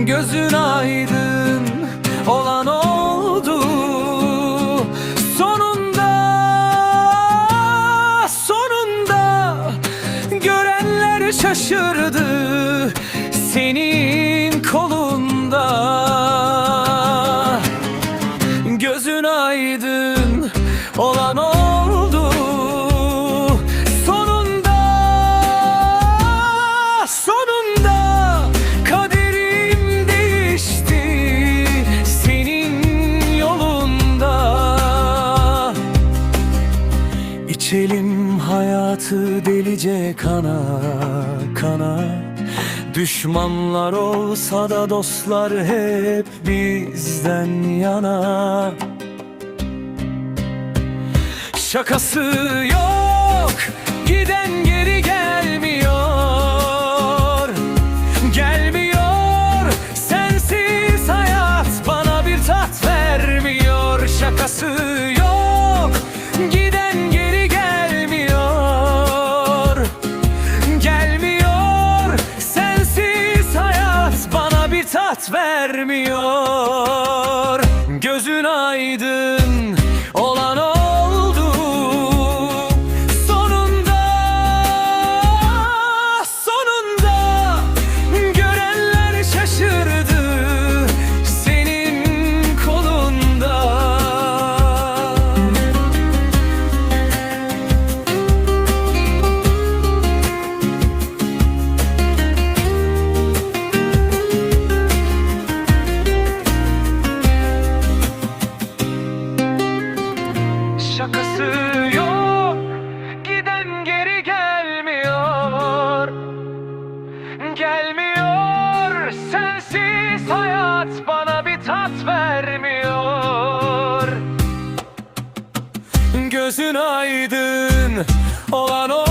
Gözün aydın olan oldu. Sonunda sonunda Görenler şaşırdı Senin kolunda. Gözün aydın olan oldu İçelim hayatı delice kana kana. Düşmanlar olsa da dostlar hep bizden yana. Şakası yok tat vermiyor. Gözün aydın Yok Giden geri gelmiyor. Gelmiyor Sensiz hayat bana bir tat vermiyor. Gözün aydın olan o